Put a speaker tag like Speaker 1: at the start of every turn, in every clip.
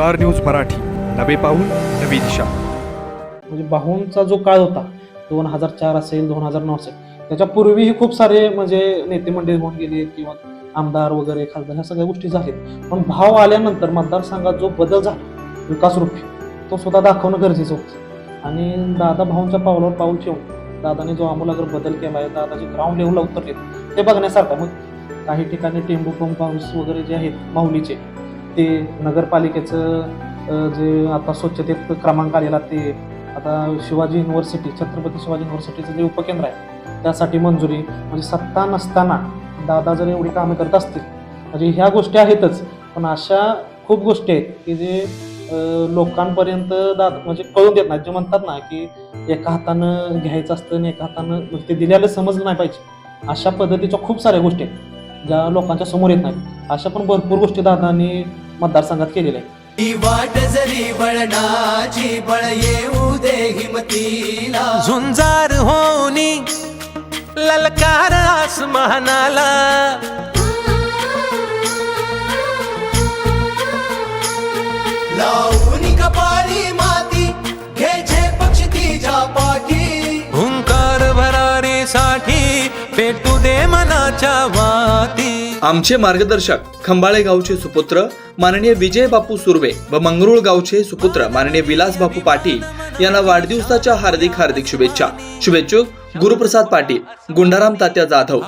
Speaker 1: Star news Marathi. नवे पाऊल नवी दिशा.
Speaker 2: म्हणजे बाहूंचा जो काळ होता दोन हजार चार असेल दोन हजार नऊ असेल त्याच्या पूर्वीही खूप सारे म्हणजे नेते मंडळी होऊन गेले किंवा आमदार वगैरे खासदार ह्या सगळ्या गोष्टी झाल्यात पण भाव आल्यानंतर मतदारसंघात जो बदल झाला विकासरूपी तो स्वतः दाखवणं गरजेचं होतं. आणि दादा भाऊंच्या पावलावर पाऊल ठेवून दादाने जो आमूलाग्र बदल केला आहे दादाचे ग्राउंड लेवलला उतरले ते बघण्यासारखं मग काही ठिकाणी टेंबू पंप हाऊस वगैरे जे आहेत माऊलीचे ते नगरपालिकेचं जे आता स्वच्छतेत क्रमांक आलेला ते आता शिवाजी युनिव्हर्सिटी छत्रपती शिवाजी युनिव्हर्सिटीचं जे उपकेंद्र आहे त्यासाठी मंजुरी. म्हणजे सत्ता नसताना दादा जर एवढी कामं करत असतील म्हणजे ह्या गोष्टी आहेतच. पण अशा खूप गोष्टी आहेत की जे लोकांपर्यंत दाद म्हणजे कळून देत नाहीत. जे म्हणतात ना की एका हातानं घ्यायचं असतं आणि एका हातानं म्हणजे ते दिल्याला समजलं नाही पाहिजे. अशा पद्धतीच्या खूप साऱ्या गोष्टी आहेत ज्या लोकांच्या समोर येत नाहीत. अशा पण भरपूर गोष्टी दादांनी मतदारसंघात केलेल्या आहेत
Speaker 3: ही वाट जरी बळणाची बळ येऊ दे हिमतीला. झुंजार होनी ललकार आसमानाला.
Speaker 4: आमचे मार्गदर्शक खंबाळे गावचे सुपुत्र माननीय विजय बापू सुर्वे व मंगरुळ गावचे सुपुत्र माननीय विलास बापू पाटील यांना वाढदिवसाच्या हार्दिक हार्दिक शुभेच्छा. शुभेच्छुक गुरुप्रसाद पाटील गुंडाराम तात्या जाधव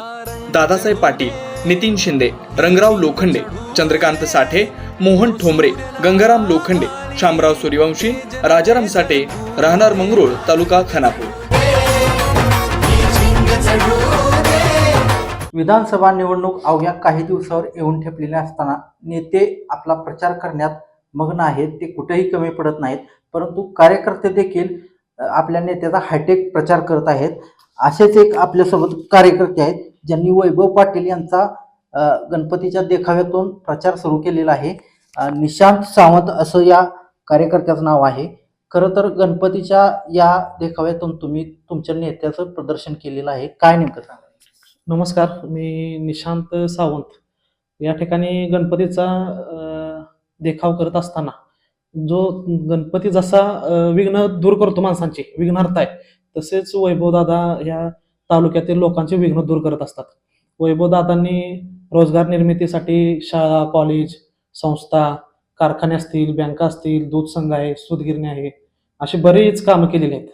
Speaker 4: दादासाहेब पाटील नितीन शिंदे रंगराव लोखंडे चंद्रकांत साठे मोहन ठोंबरे गंगाराम लोखंडे शामराव सूर्यवंशी राजाराम साठे राहणार मंगरुळ तालुका खानापूर.
Speaker 5: विधानसभा निवडणूक अवघ्या काही दिवसावर येऊन ठेपलेल्या असताना नेते आपला प्रचार करण्यात मग्न आहेत ते कुठेही कमी पडत नाहीत परंतु कार्यकर्ते देखील आपल्या नेत्याचा हायटेक प्रचार करत आहेत. असेच एक आपल्यासोबत कार्यकर्ते आहेत ज्यांनी वैभव पाटील यांचा गणपतीच्या देखाव्यातून प्रचार सुरू केलेला आहे. निशांत सावंत असं या कार्यकर्त्याचं नाव आहे. खरं तर गणपतीच्या या देखाव्यातून तुम्ही तुमच्या नेत्याचं प्रदर्शन केलेलं आहे. काय नेमकं सांगा
Speaker 2: नमस्कार मी निशांत सावंत. या ठिकाणी गणपतीचा देखाव करत असताना जो गणपती जसा विघ्न दूर करतो माणसांची विघ्नार्थ आहे तसेच वैभवदादा या तालुक्यातील लोकांचे विघ्न दूर करत असतात. वैभवदादांनी रोजगार निर्मितीसाठी शाळा कॉलेज संस्था कारखाने असतील बँका असतील दूध संघ आहे सूतगिरणी आहे अशी बरीच कामं केलेली आहेत.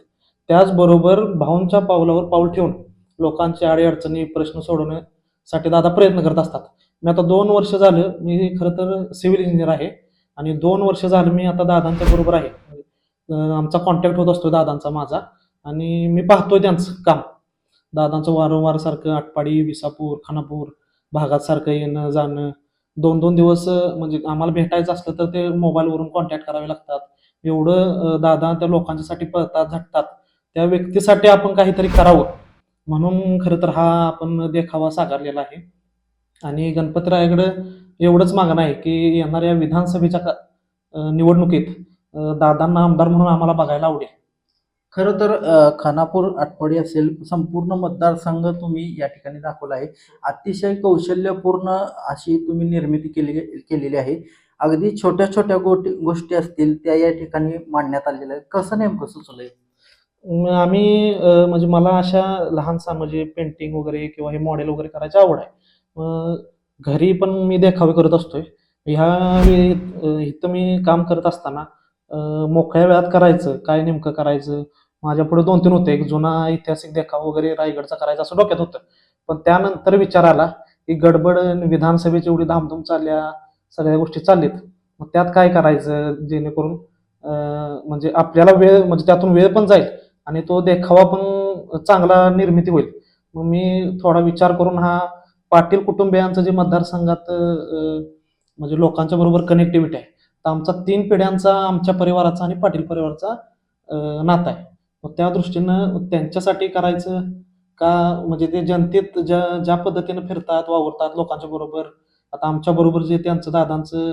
Speaker 2: त्याचबरोबर भाऊंच्या पावलावर पाऊल ठेवून लोकांच्या अडीअडचणी प्रश्न सोडवण्यासाठी दादा प्रयत्न करत असतात. मी आता दोन वर्ष झालं मी खरं तर सिव्हिल इंजिनियर आहे आणि दोन वर्ष झालं मी आता दादांच्या बरोबर आहे. आमचा कॉन्टॅक्ट होत असतो दादांचा माझा आणि मी पाहतोय त्यांचं काम. दादांचं वारंवार सारखं आटपाडी विसापूर खानापूर भागात सारखं येणं जाणं. दोन दोन दिवस म्हणजे आम्हाला भेटायचं असलं तर ते मोबाईलवरून कॉन्टॅक्ट करावे लागतात. एवढं दादा त्या लोकांच्यासाठी पळतात झटतात. त्या व्यक्तीसाठी आपण काहीतरी करावं. म्हणून खरं तर हा आपण देखावा साकारलेला आहे. आणि गणपतरायाकडं एवढंच मागणं आहे की येणाऱ्या विधानसभेच्या का- निवडणुकीत दादांना आमदार म्हणून आम्हाला बघायला आवडेल.
Speaker 5: खरं तर खानापूर आठवडी असेल संपूर्ण मतदारसंघ तुम्ही या ठिकाणी दाखवला आहे. अतिशय कौशल्यपूर्ण अशी तुम्ही निर्मिती केली केलेली आहे. अगदी छोट्या छोट्या गोटी गोष्टी असतील त्या या ठिकाणी मांडण्यात आलेल्या आहेत. कसं नेमकं सुचलंय?
Speaker 2: मग आम्ही म्हणजे मला अशा लहानसा म्हणजे पेंटिंग वगैरे किंवा हे मॉडेल वगैरे करायची आवड आहे. मग घरी पण मी देखावे करत असतोय. ह्या वेळी इथं मी काम करत असताना मोकळ्या वेळात करायचं काय नेमकं करायचं माझ्या पुढे दोन तीन होते. एक जुना ऐतिहासिक देखावा वगैरे रायगडचा करायचा असं डोक्यात होतं. पण त्यानंतर विचार आला की गडबड आणि विधानसभेची एवढी धामधूम चालल्या सगळ्या गोष्टी चाललीत. मग त्यात काय करायचं? जेणेकरून अं, म्हणजे आपल्याला वेळ म्हणजे त्यातून वेळ पण जाईल. आणि तो देखावा पण चांगला निर्मिती होईल. मग मी थोडा विचार करून हा पाटील कुटुंबियांचं जे मतदारसंघात म्हणजे लोकांच्या बरोबर कनेक्टिव्हिटी आहे तर आमचा तीन पिढ्यांचा आमच्या परिवाराचा आणि पाटील परिवाराचा नाता आहे. मग त्या दृष्टीनं त्यांच्यासाठी करायचं का? म्हणजे ते जनतेत ज्या ज्या पद्धतीनं फिरतात वावरतात लोकांच्या बरोबर आता आमच्या बरोबर जे त्यांचं दादांचं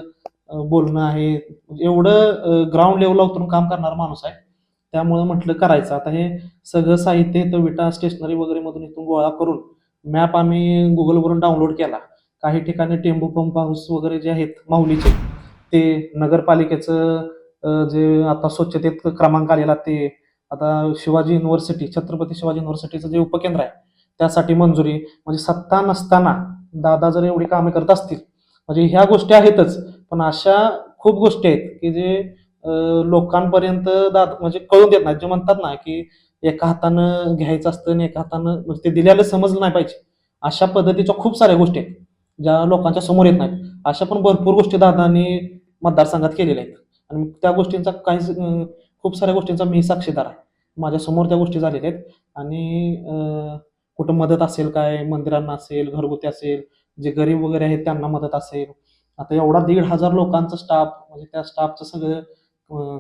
Speaker 2: बोलणं आहे एवढं ग्राउंड लेवलला उतरून काम करणारा माणूस आहे. त्यामुळं म्हटलं करायचं. आता हे सगळं साहित्य इथं विटा स्टेशनरी वगैरे मधून इथून गोळा करून मॅप आम्ही गुगलवरून डाउनलोड केला. काही ठिकाणी टेंबू पंप हाऊस वगैरे जे आहेत माऊलीचे ते नगरपालिकेचं जे आता स्वच्छतेत क्रमांक आलेला ते आता शिवाजी युनिव्हर्सिटी छत्रपती शिवाजी युनिव्हर्सिटीचं जे उपकेंद्र आहे त्यासाठी मंजुरी. म्हणजे सत्ता नसताना दादा जर एवढी कामे करत असतील म्हणजे ह्या गोष्टी आहेतच. पण अशा खूप गोष्टी आहेत की जे लोकांपर्यंत दाद म्हणजे कळून देत नाहीत जे म्हणतात ना की एका हातानं घ्यायचं असतं आणि एका हातानं म्हणजे ते दिल्याला समजलं नाही पाहिजे. अशा पद्धतीच्या खूप साऱ्या गोष्टी आहेत ज्या लोकांच्या समोर येत नाहीत. अशा पण भरपूर गोष्टी दादांनी मतदारसंघात केलेल्या आहेत. आणि त्या गोष्टींचा काही खूप साऱ्या गोष्टींचा मी साक्षीदार आहे. माझ्यासमोर त्या गोष्टी झालेल्या आहेत. आणि कुठं मदत असेल काय मंदिरांना असेल घरगुती असेल जे गरीब वगैरे आहेत त्यांना मदत असेल. आता एवढा दीड हजार लोकांचा स्टाफ म्हणजे त्या स्टाफचं सगळं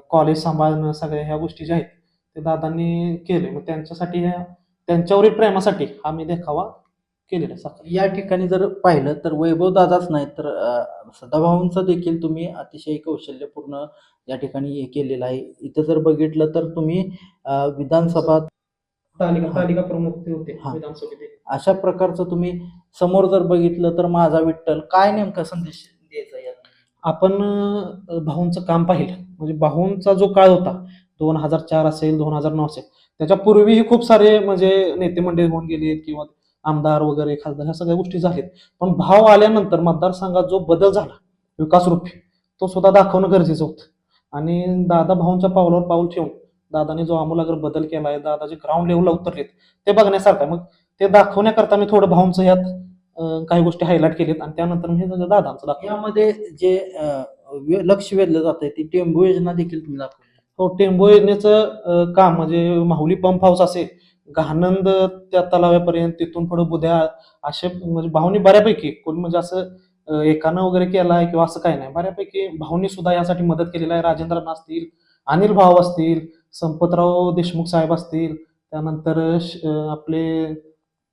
Speaker 2: कॉलेज सांभाळणं सगळ्या ह्या गोष्टी ज्या आहेत ते दादांनी केले. मग त्यांच्यासाठी ह्या त्यांच्यावरील प्रेमासाठी हा मी देखावा केलेला साखर
Speaker 5: या ठिकाणी जर पाहिलं तर वैभव दादाच नाही तर सदाभाऊंचं देखील तुम्ही अतिशय कौशल्यपूर्ण या ठिकाणी हे केलेलं आहे. इथं जर बघितलं तर तुम्ही विधानसभा
Speaker 2: तालिका तालिका प्रमुख ते होते. विधानसभेचे.
Speaker 5: अशा प्रकारचं तुम्ही समोर जर बघितलं तर माझा विठ्ठल काय नेमका संदेश
Speaker 2: आपण भाऊंचं काम पाहिलं. म्हणजे भाऊंचा जो काळ होता दोन हजार चार असेल दोन हजार नऊ असेल त्याच्या पूर्वीही खूप सारे म्हणजे नेते मंडळी होऊन गेले किंवा आमदार वगैरे खासदार ह्या सगळ्या गोष्टी झाल्यात पण भाव आल्यानंतर मतदारसंघात जो बदल झाला विकास रूपी तो सुद्धा दाखवणं गरजेचं होतं. आणि दादा भाऊंच्या पावलावर पाऊल ठेवून दादाने जो आमूलाग्र बदल केला आहे दादा जे ग्राउंड लेवलला उतरलेत ते बघण्यासारखं मग ते दाखवण्याकरता मी थोडं भाऊंचं यात काही गोष्टी हायलाईट केलेत आणि त्यानंतर हे सगळं दादांचं दाखवलं
Speaker 5: यामध्ये जे अं, लक्ष वेधलं जात आहे ती टेंबू योजना देखील तुम्ही दाखवली.
Speaker 2: हो टेंबो योजनेचं अं, काम म्हणजे माहुली पंप हाऊस असेल घानंद त्या तलाव्यापर्यंत तिथून पुढे बुध्या असे म्हणजे भाऊनी बऱ्यापैकी कोण म्हणजे असं अं, एकानं वगैरे केलाय किंवा असं काही नाही. बऱ्यापैकी भाऊनी सुद्धा यासाठी मदत केलेली आहे. राजेंद्र असतील अनिल भाऊ असतील संपतराव देशमुख साहेब असतील त्यानंतर श- अं, आपले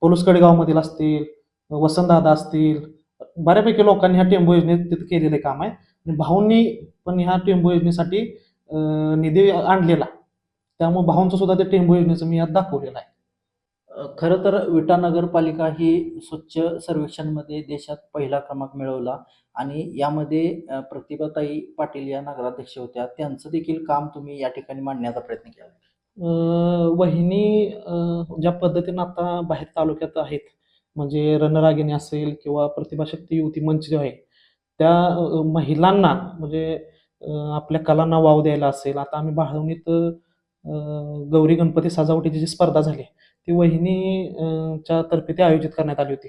Speaker 2: पोलुसकडे गावमधील असतील वसंतदादा असतील बऱ्यापैकी लोकांनी ह्या टेंबू योजनेत तिथं केलेलं काम आहे. आणि भाऊंनी पण ह्या टेंबू योजनेसाठी निधी आणलेला. त्यामुळे भाऊंचं सुद्धा ते टेंबू योजनेचं मी यात दाखवलेलं आहे.
Speaker 5: खरं तर विटा नगरपालिका ही स्वच्छ सर्वेक्षणमध्ये देशात पहिला क्रमांक मिळवला. आणि यामध्ये प्रतिभाताई पाटील या नगराध्यक्ष होत्या. त्यांचं देखील काम तुम्ही या ठिकाणी मांडण्याचा प्रयत्न केला.
Speaker 2: वहिनी ज्या पद्धतीनं आता बाहेर तालुक्यात आहेत म्हणजे रणरागिणी असेल किंवा प्रतिभाशक्ती युवती मंच जे आहे त्या महिलांना म्हणजे आपल्या कलांना वाव द्यायला असेल. आता आम्ही बाळवणीत गौरी गणपती सजावटीची जी स्पर्धा झाली ती वहिनी च्या तर्फे ती आयोजित करण्यात आली होती.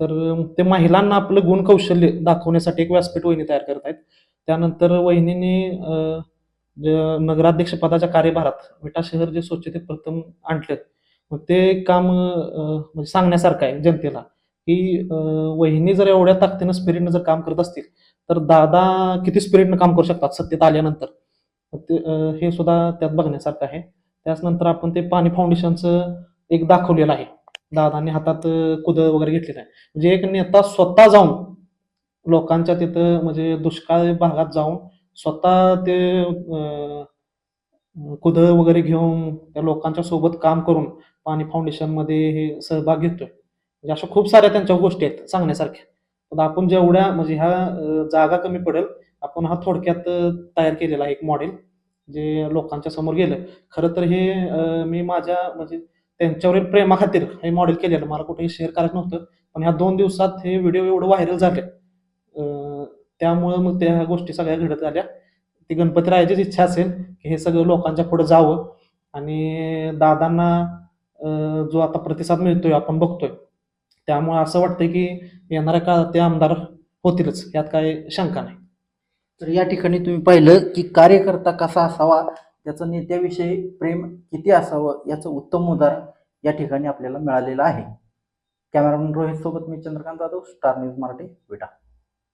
Speaker 2: तर ते महिलांना आपलं गुण कौशल्य दाखवण्यासाठी एक व्यासपीठ वहिनी तयार करत आहेत. त्यानंतर वहिनीने नगराध्यक्ष पदाच्या कार्यभारात विटा शहर जे स्वच्छतेत प्रथम आणलं मग ते काम म्हणजे सांगण्यासारखं आहे जनतेला की वहिनी जर एवढ्या ताकदीनं स्पिरिटनं जर काम करत असतील तर दादा किती स्पिरिटनं काम करू शकतात सत्तेत आल्यानंतर? मग ते हे सुद्धा त्यात बघण्यासारखं आहे. त्याचनंतर आपण ते पाणी फाउंडेशनचं एक दाखवलेलं आहे. दादाने हातात कुदळ वगैरे घेतलेलं आहे. म्हणजे एक नेता स्वतः जाऊन लोकांच्या तिथं म्हणजे दुष्काळ भागात जाऊन स्वतः ते कुदळ वगैरे घेऊन त्या लोकांच्या सोबत काम करून पाणी फाउंडेशनमध्ये हे सहभाग घेतोय. म्हणजे अशा खूप साऱ्या त्यांच्या गोष्टी आहेत सांगण्यासारख्या. पण आपण जेवढ्या म्हणजे ह्या जागा कमी पडेल आपण हा थोडक्यात तयार केलेला आहे एक मॉडेल जे लोकांच्या समोर गेलं. खरं तर हे मी माझ्या म्हणजे त्यांच्यावरील प्रेमाखातीर हे मॉडेल केलेलं. मला कुठेही शेअर करायचं नव्हतं. पण ह्या दोन दिवसात हे व्हिडिओ एवढं व्हायरल झाले. त्यामुळं मग त्या गोष्टी सगळ्या घडत आल्या. ती गणपतीरायाचीच इच्छा असेल की हे सगळं लोकांच्या पुढे जावं. आणि दादांना जो आता प्रतिसाद मिळतोय आपण बघतोय. त्यामुळे असं वाटतंय की येणाऱ्या काळात ते आमदार होतीलच यात काही शंका नाही.
Speaker 5: तर या ठिकाणी तुम्ही पाहिलं की कार्यकर्ता कसा असावा त्याचं नेत्याविषयी प्रेम किती असावं याचं उत्तम उदाहरण या ठिकाणी आपल्याला मिळालेलं आहे. कॅमेरामॅन रोहित सोबत मी चंद्रकांत जाधव स्टार न्यूज मराठी विटा.